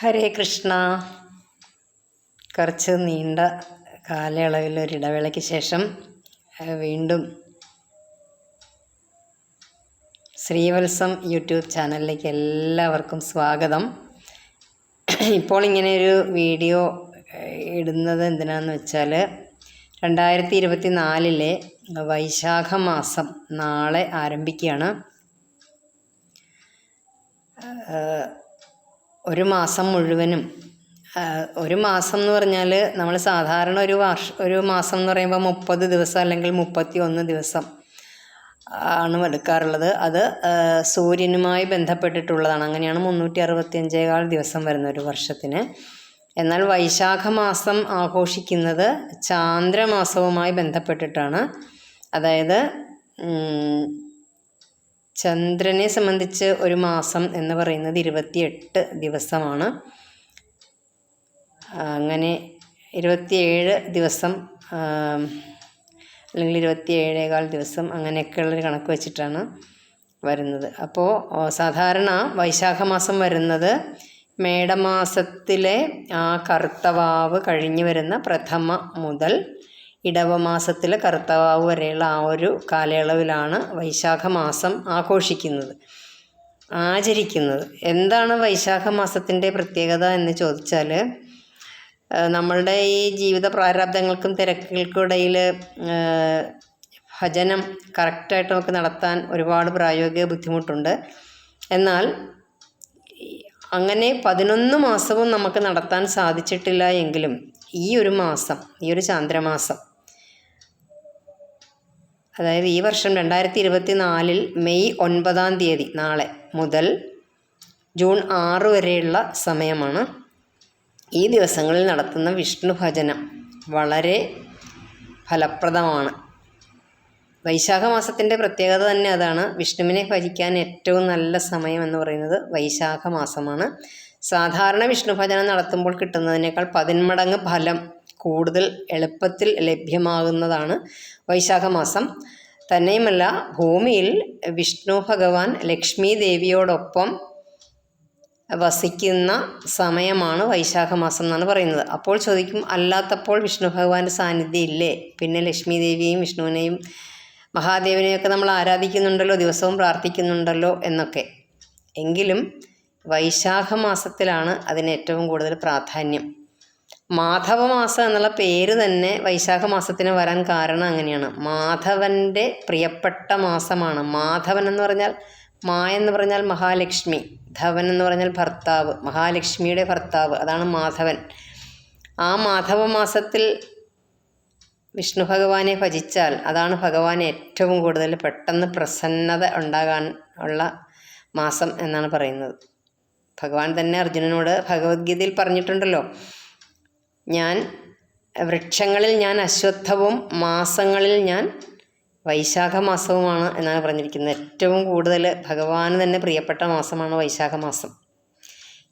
ഹരേ കൃഷ്ണ. കുറച്ച് നീണ്ട കാലയളവിൽ ഒരു ഇടവേളയ്ക്ക് ശേഷം വീണ്ടും ശ്രീവത്സം യൂട്യൂബ് ചാനലിലേക്ക് എല്ലാവർക്കും സ്വാഗതം. ഇപ്പോൾ ഇങ്ങനെ ഒരു വീഡിയോ ഇടുന്നത് എന്തിനാന്ന് വെച്ചാൽ രണ്ടായിരത്തി ഇരുപത്തി നാലിലെ വൈശാഖ മാസം നാളെ ആരംഭിക്കുകയാണ്. ഒരു മാസം മുഴുവനും. ഒരു മാസം എന്ന് പറഞ്ഞാൽ നമ്മൾ സാധാരണ ഒരു വർഷ ഒരു മാസം എന്ന് പറയുമ്പോൾ മുപ്പത് ദിവസം അല്ലെങ്കിൽ മുപ്പത്തി ഒന്ന് ദിവസം ആണ് എടുക്കാറുള്ളത്. അത് സൂര്യനുമായി ബന്ധപ്പെട്ടിട്ടുള്ളതാണ്. അങ്ങനെയാണ് മുന്നൂറ്റി അറുപത്തിയഞ്ചേകാൽ ദിവസം വരുന്ന ഒരു വർഷത്തിന്. എന്നാൽ വൈശാഖ മാസം ആഘോഷിക്കുന്നത് ചാന്ദ്രമാസവുമായി ബന്ധപ്പെട്ടിട്ടാണ്. അതായത് ചന്ദ്രനെ സംബന്ധിച്ച് ഒരു മാസം എന്ന് പറയുന്നത് ഇരുപത്തിയെട്ട് ദിവസമാണ്. അങ്ങനെ ഇരുപത്തിയേഴ് ദിവസം അല്ലെങ്കിൽ ഇരുപത്തിയേഴേകാൽ ദിവസം അങ്ങനെയൊക്കെയുള്ളൊരു കണക്ക് വെച്ചിട്ടാണ് വരുന്നത്. അപ്പോൾ സാധാരണ വൈശാഖ മാസം വരുന്നത് മേടമാസത്തിലെ ആ കറുത്തവാവ് കഴിഞ്ഞു വരുന്ന പ്രഥമ മുതൽ ഇടവമാസത്തിലെ കറുത്തവാവ് വരെയുള്ള ആ ഒരു കാലയളവിലാണ് വൈശാഖ മാസം ആഘോഷിക്കുന്നത് ആചരിക്കുന്നത്. എന്താണ് വൈശാഖ മാസത്തിന്റെ പ്രത്യേകത എന്ന് ചോദിച്ചാൽ നമ്മളുടെ ഈ ജീവിത പ്രാരാബ്ദങ്ങൾക്കും തിരക്കുകൾക്കും ഇടയിൽ ഭജനം കറക്റ്റായിട്ട് നമുക്ക് നടത്താൻ ഒരുപാട് പ്രായോഗിക ബുദ്ധിമുട്ടുണ്ട്. എന്നാൽ അങ്ങനെ പതിനൊന്ന് മാസവും നമുക്ക് നടത്താൻ സാധിച്ചിട്ടില്ല എങ്കിലും ഈ ഒരു മാസം ഈ ഒരു ചാന്ദ്രമാസം അതായത് ഈ വർഷം രണ്ടായിരത്തി ഇരുപത്തി നാലിൽ മെയ് ഒൻപതാം തീയതി നാളെ മുതൽ ജൂൺ ആറ് വരെയുള്ള സമയമാണ് ഈ ദിവസങ്ങളിൽ നടത്തുന്ന വിഷ്ണു ഭജനം വളരെ ഫലപ്രദമാണ്. വൈശാഖ മാസത്തിന്റെ പ്രത്യേകത തന്നെ അതാണ്. വിഷ്ണുവിനെ ഭജിക്കാൻ ഏറ്റവും നല്ല സമയം എന്ന് പറയുന്നത് വൈശാഖ മാസമാണ്. സാധാരണ വിഷ്ണു ഭജനം നടത്തുമ്പോൾ കിട്ടുന്നതിനേക്കാൾ പതിന്മടങ്ങ് ഫലം കൂടുതൽ എളുപ്പത്തിൽ ലഭ്യമാകുന്നതാണ് വൈശാഖ മാസം തന്നെയുമല്ല ഭൂമിയിൽ വിഷ്ണു ഭഗവാൻ ലക്ഷ്മി ദേവിയോടൊപ്പം വസിക്കുന്ന സമയമാണ് വൈശാഖ മാസം എന്നാണ് പറയുന്നത്. അപ്പോൾ ചോദിക്കും അല്ലാത്തപ്പോൾ വിഷ്ണു ഭഗവാന്റെ സാന്നിധ്യം ഇല്ലേ? പിന്നെ ലക്ഷ്മി ദേവിയെയും വിഷ്ണുവിനെയും മഹാദേവനെയൊക്കെ നമ്മൾ ആരാധിക്കുന്നുണ്ടല്ലോ ദിവസവും പ്രാർത്ഥിക്കുന്നുണ്ടല്ലോ എന്നൊക്കെ. എങ്കിലും വൈശാഖ മാസത്തിലാണ് അതിന് ഏറ്റവും കൂടുതൽ പ്രാധാന്യം. മാധവ മാസം എന്നുള്ള പേര് തന്നെ വൈശാഖ മാസത്തിന് വരാൻ കാരണം അങ്ങനെയാണ്. മാധവന്റെ പ്രിയപ്പെട്ട മാസമാണ്. മാധവൻ എന്ന് പറഞ്ഞാൽ മാ എന്ന് പറഞ്ഞാൽ മഹാലക്ഷ്മി. ധവൻ എന്ന് പറഞ്ഞാൽ ഭർത്താവ്. മഹാലക്ഷ്മിയുടെ ഭർത്താവ്. അതാണ് മാധവൻ. ആ മാധവ മാസത്തിൽ വിഷ്ണു ഭഗവാനെ ഭജിച്ചാൽ അതാണ് ഭഗവാൻ ഏറ്റവും കൂടുതൽ പെട്ടെന്ന് പ്രസന്നത ഉണ്ടാകാൻ ഉള്ള മാസം എന്നാണ് പറയുന്നത്. ഭഗവാൻ തന്നെ അർജുനനോട് ഭഗവത്ഗീതയിൽ പറഞ്ഞിട്ടുണ്ടല്ലോ. ഞാൻ വൃക്ഷങ്ങളിൽ ഞാൻ അശ്വത്ഥവും മാസങ്ങളിൽ ഞാൻ വൈശാഖ മാസവുമാണ് എന്നാണ് പറഞ്ഞിരിക്കുന്നത്. ഏറ്റവും കൂടുതൽ ഭഗവാന് തന്നെ പ്രിയപ്പെട്ട മാസമാണ് വൈശാഖ മാസം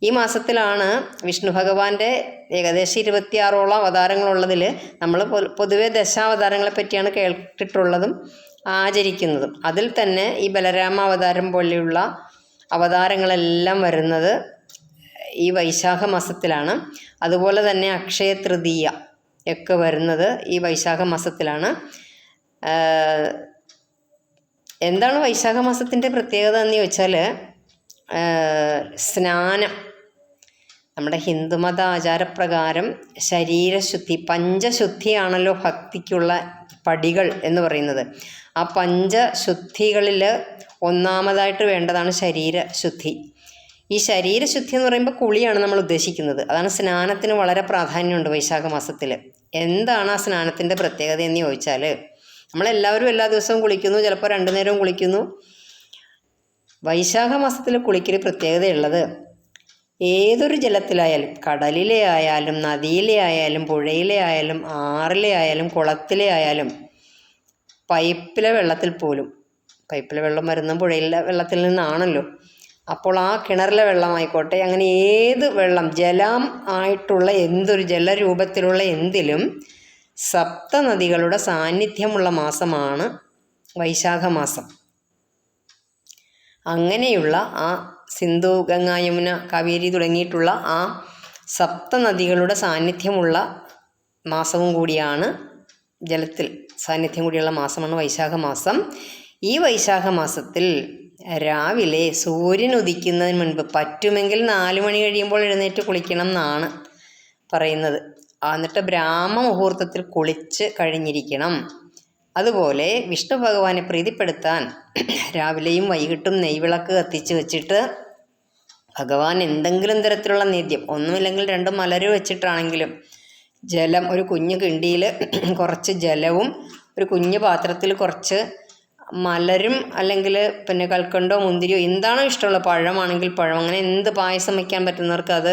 ഈ മാസത്തിലാണ് വിഷ്ണു ഭഗവാന്റെ ഏകദേശം ഇരുപത്തിയാറോളം അവതാരങ്ങളുള്ളതിൽ നമ്മൾ പൊതുവെ ദശാവതാരങ്ങളെ പറ്റിയാണ് കേട്ടിട്ടുള്ളതും ആചരിക്കുന്നതും. അതിൽ തന്നെ ഈ ബലരാമ അവതാരം പോലെയുള്ള അവതാരങ്ങളെല്ലാം വരുന്നത് ഈ വൈശാഖ മാസത്തിലാണ്. അതുപോലെ തന്നെ അക്ഷയ തൃതീയ ഒക്കെ വരുന്നത് ഈ വൈശാഖ മാസത്തിലാണ്. എന്താണ് വൈശാഖ മാസത്തിന്റെ പ്രത്യേകത എന്ന് ചോദിച്ചാൽ സ്നാനം. നമ്മുടെ ഹിന്ദുമത ആചാരപ്രകാരം ശരീരശുദ്ധി പഞ്ചശുദ്ധിയാണല്ലോ ഭക്തിക്കുള്ള പടികൾ എന്ന് പറയുന്നത്. ആ പഞ്ചശുദ്ധികളിൽ ഒന്നാമതായിട്ട് വേണ്ടതാണ് ശരീരശുദ്ധി. ഈ ശരീരശുദ്ധി എന്ന് പറയുമ്പോൾ കുളിയാണ് നമ്മൾ ഉദ്ദേശിക്കുന്നത്. അതാണ് സ്നാനത്തിന് വളരെ പ്രാധാന്യമുണ്ട് വൈശാഖ മാസത്തിൽ എന്താണ് ആ സ്നാനത്തിന്റെ പ്രത്യേകത എന്ന് ചോദിച്ചാൽ നമ്മളെല്ലാവരും എല്ലാ ദിവസവും കുളിക്കുന്നു ചിലപ്പോൾ രണ്ടു നേരവും കുളിക്കുന്നു. വൈശാഖ മാസത്തിൽ കുളിക്കൽ പ്രത്യേകതയുള്ളത് ഏതൊരു ജലത്തിലായാലും കടലിലെ ആയാലും നദിയിലെ ആയാലും പുഴയിലെ ആയാലും ആറിലെ ആയാലും കുളത്തിലെ ആയാലും പൈപ്പിലെ വെള്ളത്തിൽ പോലും പൈപ്പിലെ വെള്ളം വരുന്ന പുഴയിലെ വെള്ളത്തിൽ നിന്നാണല്ലോ അപ്പോൾ ആ കിണറിലെ വെള്ളമായിക്കോട്ടെ അങ്ങനെ ഏത് വെള്ളം ജലം ആയിട്ടുള്ള എന്തൊരു ജലരൂപത്തിലുള്ള എന്തിലും സപ്തനദികളുടെ സാന്നിധ്യമുള്ള മാസമാണ് വൈശാഖ മാസം അങ്ങനെയുള്ള ആ സിന്ധു ഗംഗ യമുന കാവേരി തുടങ്ങിയിട്ടുള്ള ആ സപ്ത നദികളുടെ സാന്നിധ്യമുള്ള മാസവും കൂടിയാണ് ജലത്തിൽ സാന്നിധ്യം കൂടിയുള്ള മാസമാണ് വൈശാഖ മാസം ഈ വൈശാഖ മാസത്തിൽ രാവിലെ സൂര്യൻ ഉദിക്കുന്നതിന് മുൻപ് പറ്റുമെങ്കിൽ നാല് മണി കഴിയുമ്പോൾ എഴുന്നേറ്റ് കുളിക്കണം എന്നാണ് പറയുന്നത്. എന്നിട്ട് ബ്രാഹ്മ മുഹൂർത്തത്തിൽ കുളിച്ച് കഴിഞ്ഞിരിക്കണം. അതുപോലെ വിഷ്ണു ഭഗവാനെ പ്രീതിപ്പെടുത്താൻ രാവിലെയും വൈകിട്ടും നെയ്വിളക്ക് കത്തിച്ച് വെച്ചിട്ട് ഭഗവാൻ എന്തെങ്കിലും തരത്തിലുള്ള നേദ്യം ഒന്നുമില്ലെങ്കിൽ രണ്ട് മലര് വെച്ചിട്ടാണെങ്കിലും ജലം ഒരു കുഞ്ഞു കിണ്ടിയിൽ കുറച്ച് ജലവും ഒരു കുഞ്ഞു പാത്രത്തിൽ കുറച്ച് മലരും അല്ലെങ്കിൽ പിന്നെ കൽക്കണ്ടോ മുന്തിരിയോ എന്താണോ ഇഷ്ടമുള്ള പഴമാണെങ്കിൽ പഴം. അങ്ങനെ എന്ത് പായസം വയ്ക്കാൻ പറ്റുന്നവർക്ക് അത്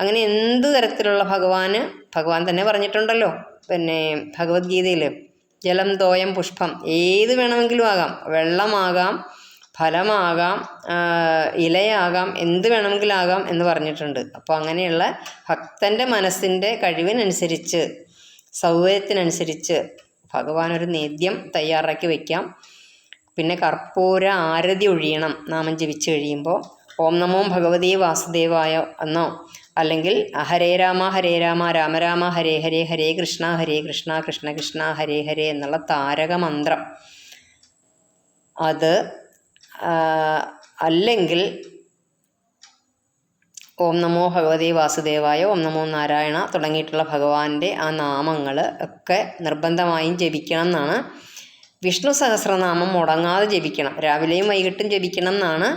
അങ്ങനെ എന്ത് തരത്തിലുള്ള ഭഗവാന് ഭഗവാൻ തന്നെ പറഞ്ഞിട്ടുണ്ടല്ലോ. പിന്നെ ഭഗവത്ഗീതയിൽ ജലം തോയം പുഷ്പം ഏത് വേണമെങ്കിലും ആകാം. വെള്ളമാകാം ഫലമാകാം ഇലയാകാം എന്ത് വേണമെങ്കിലും ആകാം എന്ന് പറഞ്ഞിട്ടുണ്ട്. അപ്പോൾ അങ്ങനെയുള്ള ഭക്തന്റെ മനസ്സിന്റെ കഴിവിനനുസരിച്ച് സൗകര്യത്തിനനുസരിച്ച് ഭഗവാൻ ഒരു നേദ്യം തയ്യാറാക്കി വയ്ക്കാം പിന്നെ കർപ്പൂര ആരതി ഒഴിയണം. നാമം ജപിച്ചു കഴിയുമ്പോൾ ഓം നമോ ഭഗവതി വാസുദേവായ എന്നോ അല്ലെങ്കിൽ ഹരേ രാമ ഹരേ രാമ രാമ രാമ ഹരേ ഹരേ ഹരേ കൃഷ്ണ ഹരേ കൃഷ്ണ കൃഷ്ണ കൃഷ്ണ ഹരേ ഹരേ എന്നുള്ള താരക മന്ത്രം. അത് അല്ലെങ്കിൽ ഓം നമോ ഭഗവതി വാസുദേവായ ഓം നമോ നാരായണ തുടങ്ങിയിട്ടുള്ള ഭഗവാന്റെ ആ നാമങ്ങൾ ഒക്കെ നിർബന്ധമായും ജപിക്കണം എന്നാണ് വിഷ്ണു സഹസ്രനാമം മുടങ്ങാതെ ജപിക്കണം. രാവിലെയും വൈകിട്ടും ജപിക്കണം എന്നാണ്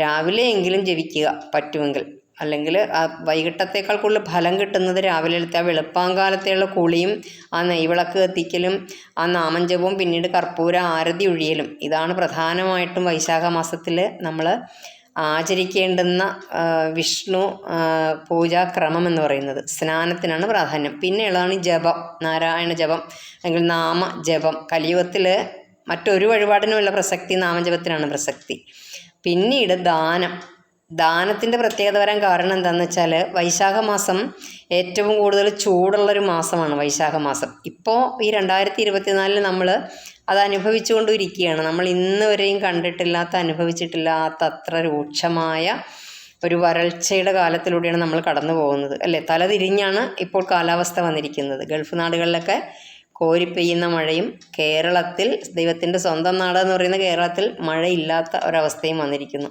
രാവിലെയെങ്കിലും ജപിക്കുക പറ്റുമെങ്കിൽ. അല്ലെങ്കിൽ ആ വൈകിട്ടത്തേക്കാൾ കൂടുതൽ ഫലം കിട്ടുന്നത് രാവിലത്തെ ആ വെളുപ്പാങ്കാലത്തെയുള്ള കുളിയും ആ നെയ്വിളക്ക് കത്തിക്കലും ആ നാമം ജപവും പിന്നീട് കർപ്പൂര ആരതി ഒഴിയലും. ഇതാണ് പ്രധാനമായിട്ടും വൈശാഖ മാസത്തിൽ നമ്മൾ ആചരിക്കേണ്ടുന്ന വിഷ്ണു പൂജാക്രമം എന്ന് പറയുന്നത്. സ്നാനത്തിനാണ് പ്രാധാന്യം. പിന്നെയുള്ളതാണ് ജപം നാരായണ ജപം അല്ലെങ്കിൽ നാമ ജപം. കലിയുഗത്തിൽ മറ്റൊരു വഴിപാടിനുമുള്ള പ്രസക്തി നാമജപത്തിനാണ് പ്രസക്തി. പിന്നീട് ദാനം. ദാനത്തിന്റെ പ്രത്യേകത വരാൻ കാരണം എന്താണെന്ന് വെച്ചാൽ വൈശാഖ മാസം ഏറ്റവും കൂടുതൽ ചൂടുള്ളൊരു മാസമാണ് വൈശാഖ മാസം ഇപ്പോൾ ഈ രണ്ടായിരത്തി ഇരുപത്തിനാലിൽ നമ്മൾ അത് അനുഭവിച്ചുകൊണ്ടിരിക്കുകയാണ്. നമ്മൾ ഇന്ന് വരെയും കണ്ടിട്ടില്ലാത്ത അനുഭവിച്ചിട്ടില്ലാത്ത അത്ര രൂക്ഷമായ ഒരു വരൾച്ചയുടെ കാലത്തിലൂടെയാണ് നമ്മൾ കടന്നു പോകുന്നത്. അല്ലേ? തലതിരിഞ്ഞാണ് ഇപ്പോൾ കാലാവസ്ഥ വന്നിരിക്കുന്നത്. ഗൾഫ് നാടുകളിലൊക്കെ കോരി പെയ്യുന്ന മഴയും കേരളത്തിൽ ദൈവത്തിന്റെ സ്വന്തം നാടെന്ന് പറയുന്ന കേരളത്തിൽ മഴയില്ലാത്ത ഒരവസ്ഥയും വന്നിരിക്കുന്നു.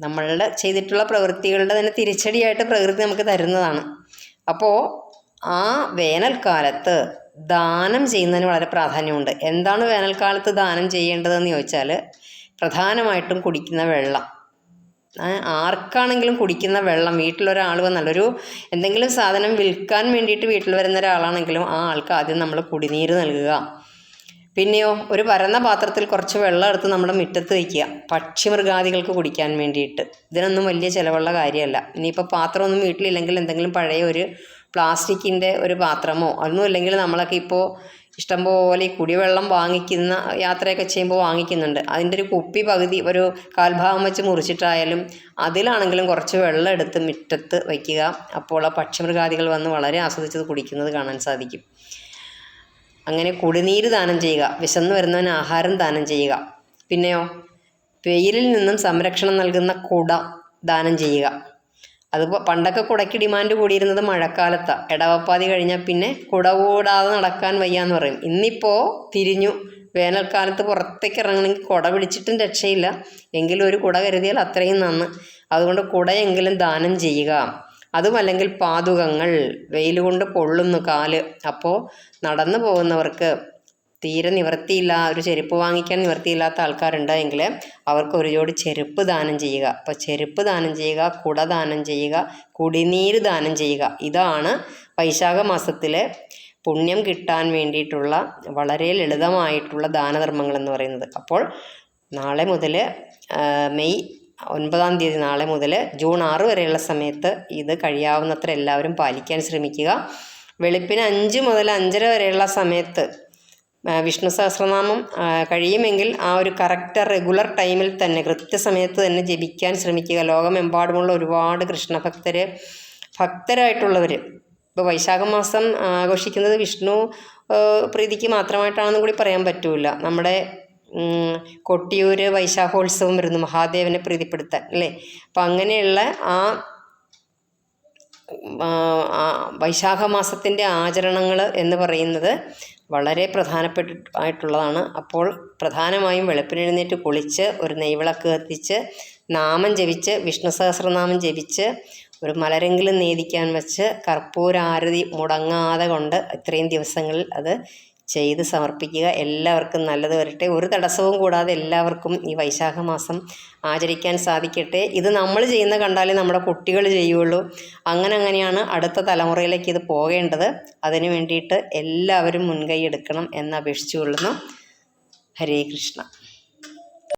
നമ്മളുടെ ചെയ്തിട്ടുള്ള പ്രവൃത്തികളുടെ തന്നെ തിരിച്ചടിയായിട്ട് പ്രകൃതി നമുക്ക് തരുന്നതാണ്. അപ്പോൾ ആ വേനൽക്കാലത്ത് ദാനം ചെയ്യുന്നതിന് വളരെ പ്രാധാന്യമുണ്ട്. എന്താണ് വേനൽക്കാലത്ത് ദാനം ചെയ്യേണ്ടതെന്ന് ചോദിച്ചാൽ പ്രധാനമായിട്ടും കുടിക്കുന്ന വെള്ളം. ആർക്കാണെങ്കിലും കുടിക്കുന്ന വെള്ളം വീട്ടിലൊരാൾ വന്നാലൊരു എന്തെങ്കിലും സാധനം വിൽക്കാൻ വേണ്ടിയിട്ട് വീട്ടിൽ വരുന്ന ഒരാളാണെങ്കിലും ആ ആൾക്ക് ആദ്യം നമ്മൾ കുടിനീര് നൽകുക. പിന്നെയോ ഒരു പരന്ന പാത്രത്തിൽ കുറച്ച് വെള്ളം എടുത്ത് നമ്മുടെ മുറ്റത്ത് വയ്ക്കുക. പക്ഷിമൃഗാദികൾക്ക് കുടിക്കാൻ വേണ്ടിയിട്ട്. ഇതിനൊന്നും വലിയ ചിലവുള്ള കാര്യമല്ല. ഇനിയിപ്പോൾ പാത്രമൊന്നും വീട്ടിലില്ലെങ്കിൽ എന്തെങ്കിലും പഴയ ഒരു പ്ലാസ്റ്റിക്കിന്റെ ഒരു പാത്രമോ ഒന്നും ഇല്ലെങ്കിൽ നമ്മളൊക്കെ ഇപ്പോൾ ഇഷ്ടംപോലെ ഈ കുടിവെള്ളം വാങ്ങിക്കുന്ന യാത്രയൊക്കെ ചെയ്യുമ്പോൾ വാങ്ങിക്കുന്നുണ്ട്. അതിന്റെ ഒരു കുപ്പി പകുതി ഒരു കാൽഭാഗം വെച്ച് മുറിച്ചിട്ടായാലും അതിലാണെങ്കിലും കുറച്ച് വെള്ളം എടുത്ത് മുറ്റത്ത് വയ്ക്കുക. അപ്പോൾ ആ പക്ഷിമൃഗാദികൾ വന്ന് വളരെ ആസ്വദിച്ചത് കുടിക്കുന്നത് കാണാൻ സാധിക്കും. അങ്ങനെ കുടിനീര് ദാനം ചെയ്യുക. വിശന്നു വരുന്നവന് ആഹാരം ദാനം ചെയ്യുക. പിന്നെയോ? വെയിലിൽ നിന്നും സംരക്ഷണം നൽകുന്ന കുട ദാനം ചെയ്യുക. അത് പണ്ടൊക്കെ കുടയ്ക്ക് ഡിമാൻഡ് കൂടിയിരുന്നത് മഴക്കാലത്താണ് ഇടവപ്പാതി കഴിഞ്ഞാൽ പിന്നെ കുട കൂടാതെ നടക്കാൻ വയ്യാന്ന് പറയും. ഇന്നിപ്പോൾ തിരിഞ്ഞു വേനൽക്കാലത്ത് പുറത്തേക്ക് ഇറങ്ങണമെങ്കിൽ കുട പിടിച്ചിട്ടും രക്ഷയില്ല. എങ്കിലും ഒരു കുട കരുതിയാൽ അത്രയും നന്ന്. അതുകൊണ്ട് കുടയെങ്കിലും ദാനം ചെയ്യുക. അതുമല്ലെങ്കിൽ പാതുകങ്ങൾ വെയിൽ കൊണ്ട് പൊള്ളുന്നു കാൽ. അപ്പോൾ നടന്നു പോകുന്നവർക്ക് തീരെ നിവൃത്തിയില്ല ഒരു ചെരുപ്പ് വാങ്ങിക്കാൻ നിവൃത്തിയില്ലാത്ത ആൾക്കാരുണ്ടെങ്കിൽ അവർക്ക് ഒരു ജോഡി ചെരുപ്പ് ദാനം ചെയ്യുക. അപ്പോൾ ചെരുപ്പ് ദാനം ചെയ്യുക കുട ദാനം ചെയ്യുക കുടിനീര് ദാനം ചെയ്യുക. ഇതാണ് വൈശാഖ മാസത്തിലെ പുണ്യം കിട്ടാൻ വേണ്ടിയിട്ടുള്ള വളരെ ലളിതമായിട്ടുള്ള ദാനധർമ്മങ്ങൾ എന്ന് പറയുന്നത്. അപ്പോൾ നാളെ മുതൽ മെയ് ഒൻപതാം തീയതി നാളെ മുതൽ ജൂൺ ആറ് വരെയുള്ള സമയത്ത് ഇത് കഴിയാവുന്നത്ര എല്ലാവരും പാലിക്കാൻ ശ്രമിക്കുക. വെളുപ്പിന് അഞ്ച് മുതൽ അഞ്ചര വരെയുള്ള സമയത്ത് വിഷ്ണു സഹസ്രനാമം കഴിയുമെങ്കിൽ ആ ഒരു കറക്റ്റ് റെഗുലർ ടൈമിൽ തന്നെ കൃത്യസമയത്ത് തന്നെ ജപിക്കാൻ ശ്രമിക്കുക. ലോകമെമ്പാടുമുള്ള ഒരുപാട് കൃഷ്ണഭക്തർ ഭക്തരായിട്ടുള്ളവർ ഇപ്പോൾ വൈശാഖ മാസം ആഘോഷിക്കുന്നത് വിഷ്ണു പ്രീതിക്ക് മാത്രമായിട്ടാണെന്നും കൂടി പറയാൻ പറ്റൂല. നമ്മുടെ കൊട്ടിയൂർ വൈശാഖോത്സവം വരുന്നു മഹാദേവനെ പ്രീതിപ്പെടുത്താൻ അല്ലേ? അപ്പം അങ്ങനെയുള്ള ആ വൈശാഖ മാസത്തിന്റെ ആചരണങ്ങൾ എന്ന് പറയുന്നത് വളരെ പ്രധാനപ്പെട്ട ആയിട്ടുള്ളതാണ്. അപ്പോൾ പ്രധാനമായും വെളുപ്പിനെഴുന്നേറ്റ് കുളിച്ച് ഒരു നെയ്വിളക്ക് കത്തിച്ച് നാമം ജപിച്ച് വിഷ്ണു സഹസ്രനാമം ജപിച്ച് ഒരു മലരെങ്കിലും നേദിക്കാൻ വെച്ച് കർപ്പൂരാരതി മുടങ്ങാതെ കൊണ്ട് ഇത്രയും ദിവസങ്ങളിൽ അത് ചെയ്ത് സമർപ്പിക്കുക. എല്ലാവർക്കും നല്ലത് വരട്ടെ. ഒരു തടസ്സവും കൂടാതെ എല്ലാവർക്കും ഈ വൈശാഖ മാസം ആചരിക്കാൻ സാധിക്കട്ടെ. ഇത് നമ്മൾ ചെയ്യുന്ന കണ്ടാലേ നമ്മുടെ കുട്ടികൾ ചെയ്യുള്ളൂ. അങ്ങനെ അങ്ങനെയാണ് അടുത്ത തലമുറയിലേക്ക് ഇത് പോകേണ്ടത്. അതിനു വേണ്ടിയിട്ട് എല്ലാവരും മുൻകൈ എടുക്കണം എന്ന് അപേക്ഷിച്ചുകൊള്ളുന്നു. ഹരേ കൃഷ്ണ.